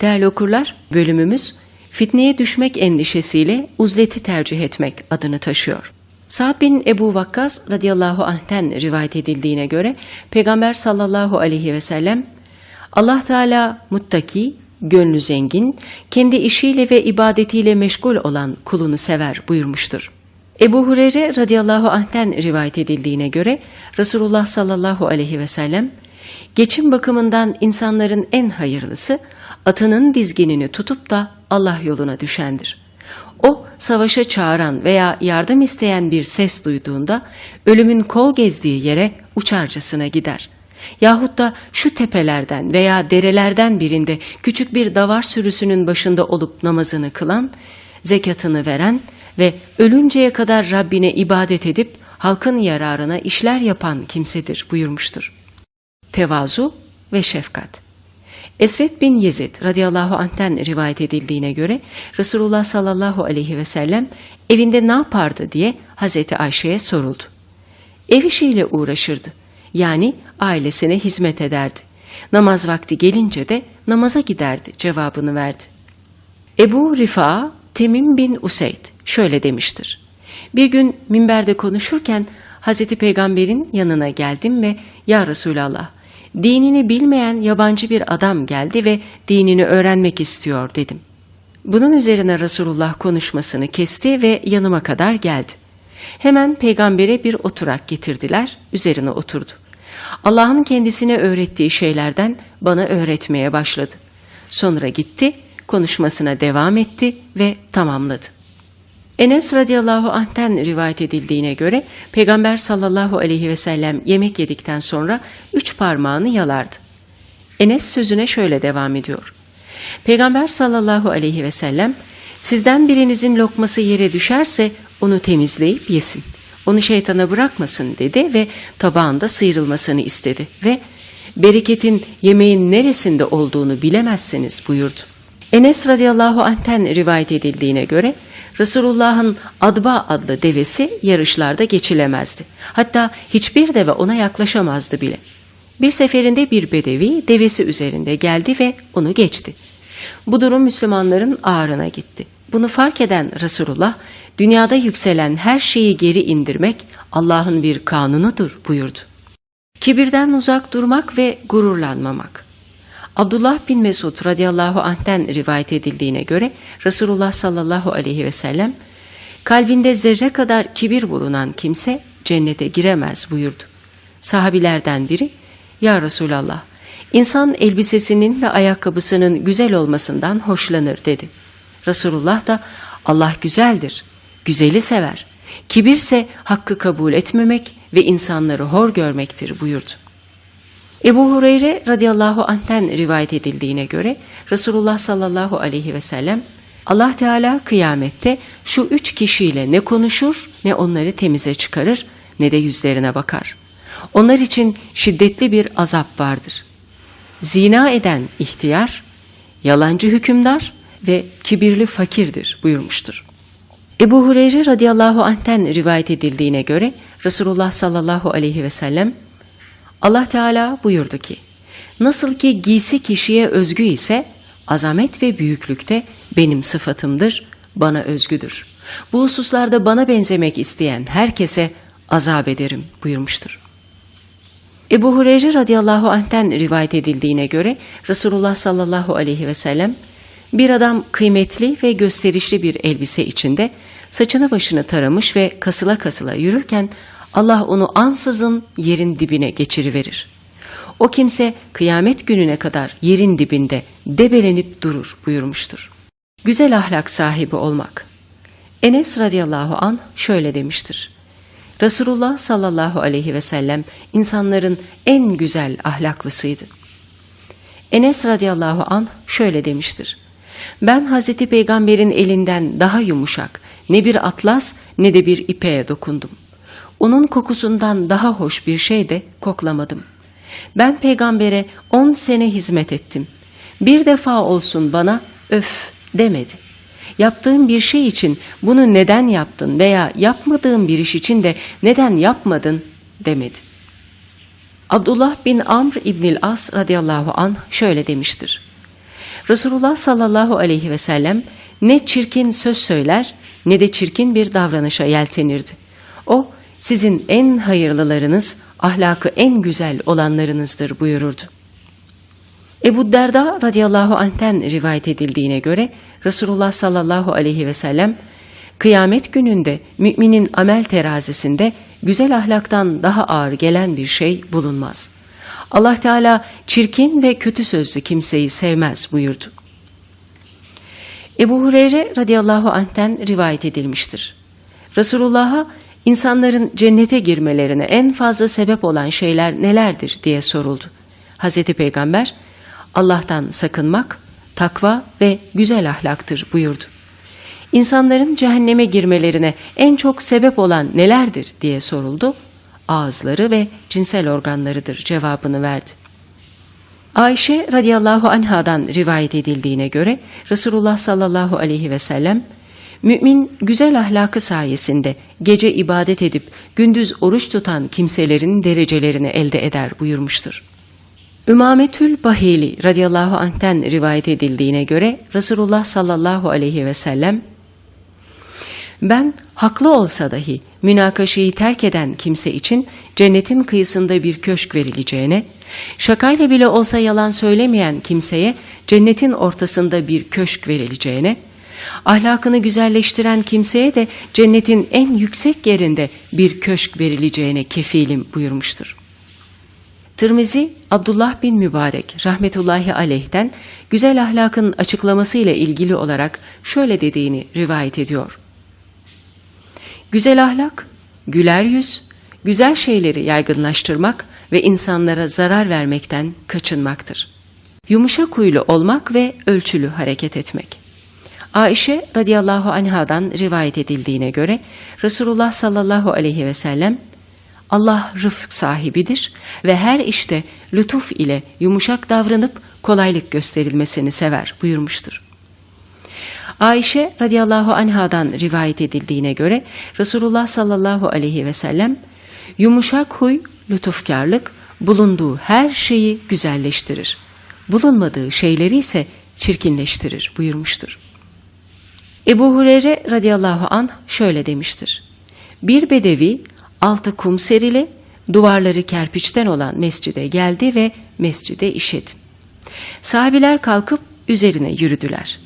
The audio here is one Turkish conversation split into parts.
Değerli okurlar, bölümümüz fitneye düşmek endişesiyle uzleti tercih etmek adını taşıyor. Sa'd bin Ebu Vakkas radıyallahu anh'ten rivayet edildiğine göre Peygamber sallallahu aleyhi ve sellem Allah Teala muttaki, gönlü zengin, kendi işiyle ve ibadetiyle meşgul olan kulunu sever buyurmuştur. Ebu Hureyre radıyallahu anh'ten rivayet edildiğine göre Resulullah sallallahu aleyhi ve sellem geçim bakımından insanların en hayırlısı atının dizginini tutup da Allah yoluna düşendir. O savaşa çağıran veya yardım isteyen bir ses duyduğunda ölümün kol gezdiği yere uçarcasına gider. Yahut da şu tepelerden veya derelerden birinde küçük bir davar sürüsünün başında olup namazını kılan, zekatını veren ve ölünceye kadar Rabbine ibadet edip halkın yararına işler yapan kimsedir buyurmuştur. Tevazu ve şefkat. Esved bin Yezid radıyallahu anh'ten rivayet edildiğine göre Resulullah sallallahu aleyhi ve sellem evinde ne yapardı diye Hazreti Ayşe'ye soruldu. Ev işiyle uğraşırdı. Yani ailesine hizmet ederdi. Namaz vakti gelince de namaza giderdi cevabını verdi. Ebu Rifa Temim bin Useyd şöyle demiştir. Bir gün minberde konuşurken Hazreti Peygamber'in yanına geldim ve Ya Resulallah dinini bilmeyen yabancı bir adam geldi ve dinini öğrenmek istiyor dedim. Bunun üzerine Resulullah konuşmasını kesti ve yanıma kadar geldi. Hemen peygambere bir oturak getirdiler, üzerine oturdu. Allah'ın kendisine öğrettiği şeylerden bana öğretmeye başladı. Sonra gitti, konuşmasına devam etti ve tamamladı. Enes radıyallahu anh'ten rivayet edildiğine göre Peygamber sallallahu aleyhi ve sellem yemek yedikten sonra üç parmağını yalardı. Enes sözüne şöyle devam ediyor. Peygamber sallallahu aleyhi ve sellem sizden birinizin lokması yere düşerse onu temizleyip yesin. Onu şeytana bırakmasın dedi ve tabağında sıyrılmasını istedi ve bereketin yemeğin neresinde olduğunu bilemezsiniz buyurdu. Enes radıyallahu anh'ten rivayet edildiğine göre Resulullah'ın Adba adlı devesi yarışlarda geçilemezdi. Hatta hiçbir deve ona yaklaşamazdı bile. Bir seferinde bir bedevi devesi üzerinde geldi ve onu geçti. Bu durum Müslümanların ağrına gitti. Bunu fark eden Resulullah, dünyada yükselen her şeyi geri indirmek Allah'ın bir kanunudur buyurdu. Kibirden uzak durmak ve gururlanmamak. Abdullah bin Mesud radıyallahu anh'ten rivayet edildiğine göre Resulullah sallallahu aleyhi ve sellem kalbinde zerre kadar kibir bulunan kimse cennete giremez buyurdu. Sahabilerden biri ya Resulallah insan elbisesinin ve ayakkabısının güzel olmasından hoşlanır dedi. Resulullah da Allah güzeldir, güzeli sever. Kibirse hakkı kabul etmemek ve insanları hor görmektir buyurdu. Ebu Hureyre radıyallahu anh'ten rivayet edildiğine göre Resulullah sallallahu aleyhi ve sellem Allah Teala kıyamette şu üç kişiyle ne konuşur ne onları temize çıkarır ne de yüzlerine bakar. Onlar için şiddetli bir azap vardır. Zina eden ihtiyar, yalancı hükümdar ve kibirli fakirdir buyurmuştur. Ebu Hureyre radıyallahu anh'ten rivayet edildiğine göre Resulullah sallallahu aleyhi ve sellem Allah Teala buyurdu ki, nasıl ki giysi kişiye özgü ise azamet ve büyüklükte benim sıfatımdır, bana özgüdür. Bu hususlarda bana benzemek isteyen herkese azap ederim buyurmuştur. Ebu Hureyre radıyallahu anh'ten rivayet edildiğine göre Resulullah sallallahu aleyhi ve sellem bir adam kıymetli ve gösterişli bir elbise içinde saçını başını taramış ve kasıla kasıla yürürken Allah onu ansızın yerin dibine geçiriverir. O kimse kıyamet gününe kadar yerin dibinde debelenip durur buyurmuştur. Güzel ahlak sahibi olmak. Enes radıyallahu an şöyle demiştir. Resulullah sallallahu aleyhi ve sellem insanların en güzel ahlaklısıydı. Enes radıyallahu an şöyle demiştir. Ben Hazreti Peygamber'in elinden daha yumuşak ne bir atlas ne de bir ipeğe dokundum. Onun kokusundan daha hoş bir şey de koklamadım. Ben peygambere on sene hizmet ettim. Bir defa olsun bana öf demedi. Yaptığım bir şey için bunu neden yaptın veya yapmadığım bir iş için de neden yapmadın demedi. Abdullah bin Amr İbnil As radıyallahu an şöyle demiştir. Resulullah sallallahu aleyhi ve sellem ne çirkin söz söyler ne de çirkin bir davranışa yeltenirdi. Sizin en hayırlılarınız, ahlakı en güzel olanlarınızdır buyururdu. Ebu Derda radıyallahu anh'ten rivayet edildiğine göre Resulullah sallallahu aleyhi ve sellem kıyamet gününde müminin amel terazisinde güzel ahlaktan daha ağır gelen bir şey bulunmaz. Allah Teala çirkin ve kötü sözlü kimseyi sevmez buyurdu. Ebu Hureyre radıyallahu anh'ten rivayet edilmiştir. Resulullah'a insanların cennete girmelerine en fazla sebep olan şeyler nelerdir diye soruldu. Hazreti Peygamber Allah'tan sakınmak, takva ve güzel ahlaktır buyurdu. İnsanların cehenneme girmelerine en çok sebep olan nelerdir diye soruldu. Ağızları ve cinsel organlarıdır cevabını verdi. Ayşe radıyallahu anhadan rivayet edildiğine göre Resulullah sallallahu aleyhi ve sellem mümin güzel ahlakı sayesinde gece ibadet edip gündüz oruç tutan kimselerin derecelerini elde eder buyurmuştur. Ümametül Bahili radıyallahu anh'ten rivayet edildiğine göre Resulullah sallallahu aleyhi ve sellem ben haklı olsa dahi münakaşayı terk eden kimse için cennetin kıyısında bir köşk verileceğine, şakayla bile olsa yalan söylemeyen kimseye cennetin ortasında bir köşk verileceğine, ahlakını güzelleştiren kimseye de cennetin en yüksek yerinde bir köşk verileceğine kefilim buyurmuştur. Tirmizi Abdullah bin Mübarek rahmetullahi aleyh'ten güzel ahlakın açıklaması ile ilgili olarak şöyle dediğini rivayet ediyor. Güzel ahlak, güler yüz, güzel şeyleri yaygınlaştırmak ve insanlara zarar vermekten kaçınmaktır. Yumuşak huylu olmak ve ölçülü hareket etmek. Ayşe radıyallahu anhadan rivayet edildiğine göre Resulullah sallallahu aleyhi ve sellem Allah rıfk sahibidir ve her işte lütuf ile yumuşak davranıp kolaylık gösterilmesini sever buyurmuştur. Ayşe radıyallahu anhadan rivayet edildiğine göre Resulullah sallallahu aleyhi ve sellem yumuşak huy, lütufkarlık bulunduğu her şeyi güzelleştirir. Bulunmadığı şeyleri ise çirkinleştirir buyurmuştur. Ebu Hureyre radıyallahu anh şöyle demiştir. Bir bedevi altı kum serili, duvarları kerpiçten olan mescide geldi ve mescide işedi. Sahabiler kalkıp üzerine yürüdüler.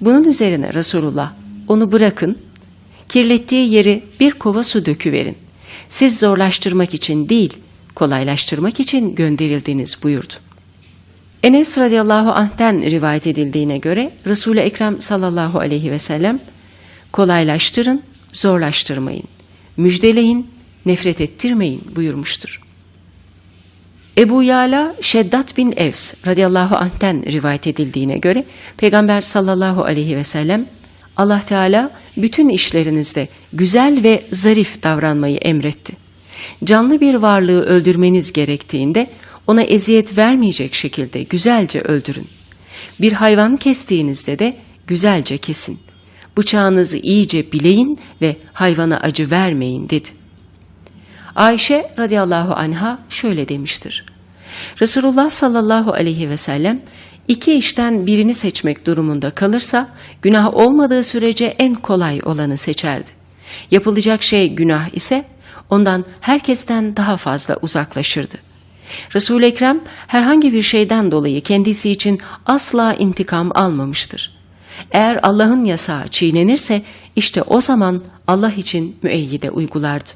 Bunun üzerine Resulullah onu bırakın, kirlettiği yeri bir kova su döküverin. Siz zorlaştırmak için değil, kolaylaştırmak için gönderildiniz buyurdu. Enes radıyallahu anh'ten rivayet edildiğine göre Resul-i Ekrem sallallahu aleyhi ve sellem kolaylaştırın, zorlaştırmayın, müjdeleyin, nefret ettirmeyin buyurmuştur. Ebu Yala Şeddat bin Evs radıyallahu anh'ten rivayet edildiğine göre Peygamber sallallahu aleyhi ve sellem Allah Teala bütün işlerinizde güzel ve zarif davranmayı emretti. Canlı bir varlığı öldürmeniz gerektiğinde ona eziyet vermeyecek şekilde güzelce öldürün. Bir hayvan kestiğinizde de güzelce kesin. Bıçağınızı iyice bileyin ve hayvana acı vermeyin dedi. Ayşe radıyallahu anha şöyle demiştir. Resulullah sallallahu aleyhi ve sellem iki işten birini seçmek durumunda kalırsa günah olmadığı sürece en kolay olanı seçerdi. Yapılacak şey günah ise ondan herkesten daha fazla uzaklaşırdı. Resul Ekrem herhangi bir şeyden dolayı kendisi için asla intikam almamıştır. Eğer Allah'ın yasağı çiğnenirse işte o zaman Allah için müeyyide uygulardı.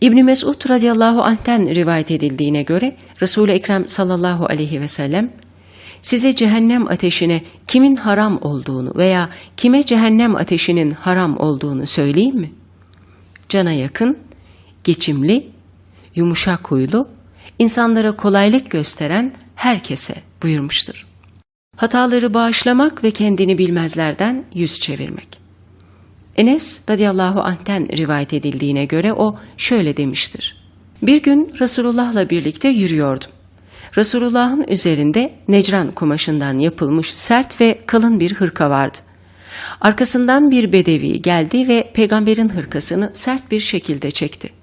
İbn Mesud radıyallahu anh'ten rivayet edildiğine göre Resul-i Ekrem sallallahu aleyhi ve sellem size cehennem ateşine kimin haram olduğunu veya kime cehennem ateşinin haram olduğunu söyleyeyim mi? Cana yakın, geçimli, yumuşak huylu, insanlara kolaylık gösteren herkese buyurmuştur. Hataları bağışlamak ve kendini bilmezlerden yüz çevirmek. Enes radıyallahu anh'ten rivayet edildiğine göre o şöyle demiştir. Bir gün Resulullah'la birlikte yürüyordum. Resulullah'ın üzerinde necran kumaşından yapılmış sert ve kalın bir hırka vardı. Arkasından bir bedevi geldi ve peygamberin hırkasını sert bir şekilde çekti.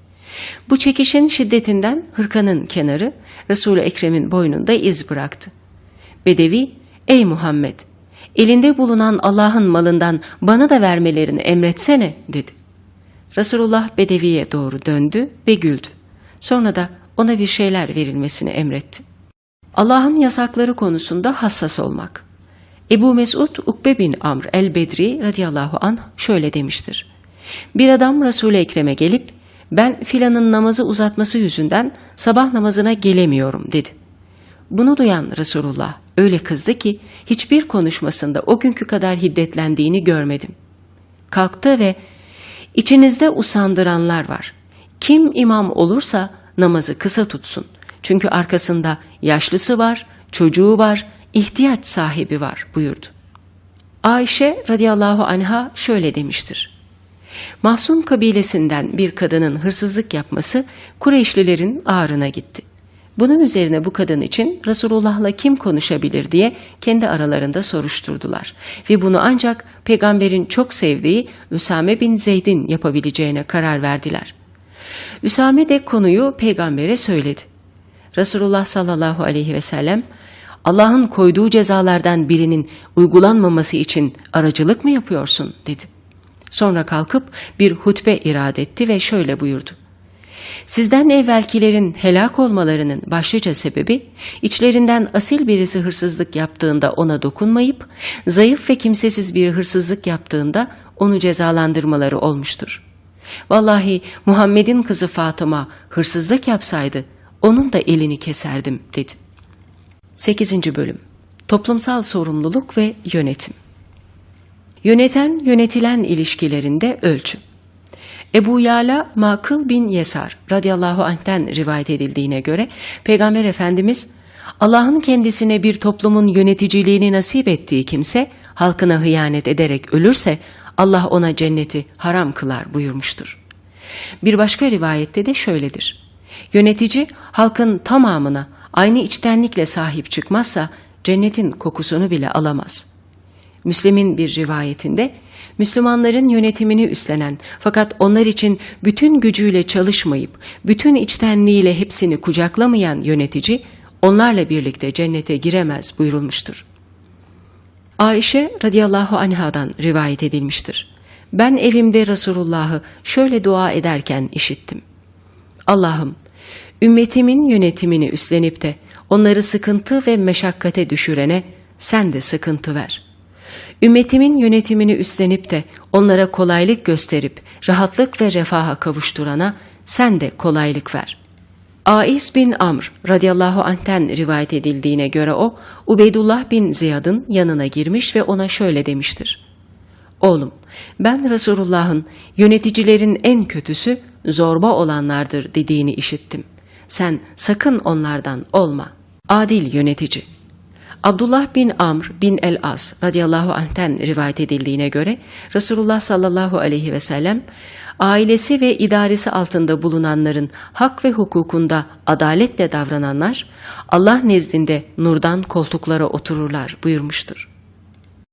Bu çekişin şiddetinden hırkanın kenarı Resul-i Ekrem'in boynunda iz bıraktı. Bedevi, Ey Muhammed! Elinde bulunan Allah'ın malından bana da vermelerini emretsene dedi. Resulullah Bedevi'ye doğru döndü ve güldü. Sonra da ona bir şeyler verilmesini emretti. Allah'ın yasakları konusunda hassas olmak. Ebu Mesud Ukbe bin Amr el-Bedri radıyallahu anh şöyle demiştir. Bir adam Resul-i Ekrem'e gelip ben filanın namazı uzatması yüzünden sabah namazına gelemiyorum dedi. Bunu duyan Resulullah öyle kızdı ki hiçbir konuşmasında o günkü kadar hiddetlendiğini görmedim. Kalktı ve içinizde usandıranlar var. Kim imam olursa namazı kısa tutsun. Çünkü arkasında yaşlısı var, çocuğu var, ihtiyaç sahibi var buyurdu. Ayşe radıyallahu anha şöyle demiştir. Mahsum kabilesinden bir kadının hırsızlık yapması Kureyşlilerin ağrına gitti. Bunun üzerine bu kadın için Resulullah'la kim konuşabilir diye kendi aralarında soruşturdular. Ve bunu ancak peygamberin çok sevdiği Üsame bin Zeyd'in yapabileceğine karar verdiler. Üsame de konuyu peygambere söyledi. Resulullah sallallahu aleyhi ve sellem Allah'ın koyduğu cezalardan birinin uygulanmaması için aracılık mı yapıyorsun dedi. Sonra kalkıp bir hutbe irade etti ve şöyle buyurdu. Sizden evvelkilerin helak olmalarının başlıca sebebi içlerinden asil birisi hırsızlık yaptığında ona dokunmayıp zayıf ve kimsesiz biri hırsızlık yaptığında onu cezalandırmaları olmuştur. Vallahi Muhammed'in kızı Fatıma hırsızlık yapsaydı onun da elini keserdim dedi. 8. Bölüm Toplumsal sorumluluk ve yönetim Yöneten yönetilen ilişkilerinde ölçü Ebu Yala Makıl bin Yesar radıyallahu anh'ten rivayet edildiğine göre Peygamber Efendimiz Allah'ın kendisine bir toplumun yöneticiliğini nasip ettiği kimse halkına hıyanet ederek ölürse Allah ona cenneti haram kılar buyurmuştur. Bir başka rivayette de şöyledir. Yönetici halkın tamamına aynı içtenlikle sahip çıkmazsa cennetin kokusunu bile alamaz. Müslim'in bir rivayetinde Müslümanların yönetimini üstlenen fakat onlar için bütün gücüyle çalışmayıp bütün içtenliğiyle hepsini kucaklamayan yönetici onlarla birlikte cennete giremez buyurulmuştur. Ayşe radıyallahu anhadan rivayet edilmiştir. Ben evimde Resulullah'ı şöyle dua ederken işittim. Allah'ım ümmetimin yönetimini üstlenip de onları sıkıntı ve meşakkate düşürene sen de sıkıntı ver. Ümmetimin yönetimini üstlenip de onlara kolaylık gösterip rahatlık ve refaha kavuşturana sen de kolaylık ver. Aiz bin Amr radıyallahu anh'ten rivayet edildiğine göre o, Ubeydullah bin Ziyad'ın yanına girmiş ve ona şöyle demiştir. Oğlum, ben Resulullah'ın yöneticilerin en kötüsü zorba olanlardır dediğini işittim. Sen sakın onlardan olma. Adil yönetici. Abdullah bin Amr bin el-As radıyallahu anh'ten rivayet edildiğine göre Resulullah sallallahu aleyhi ve sellem ailesi ve idaresi altında bulunanların hak ve hukukunda adaletle davrananlar Allah nezdinde nurdan koltuklara otururlar buyurmuştur.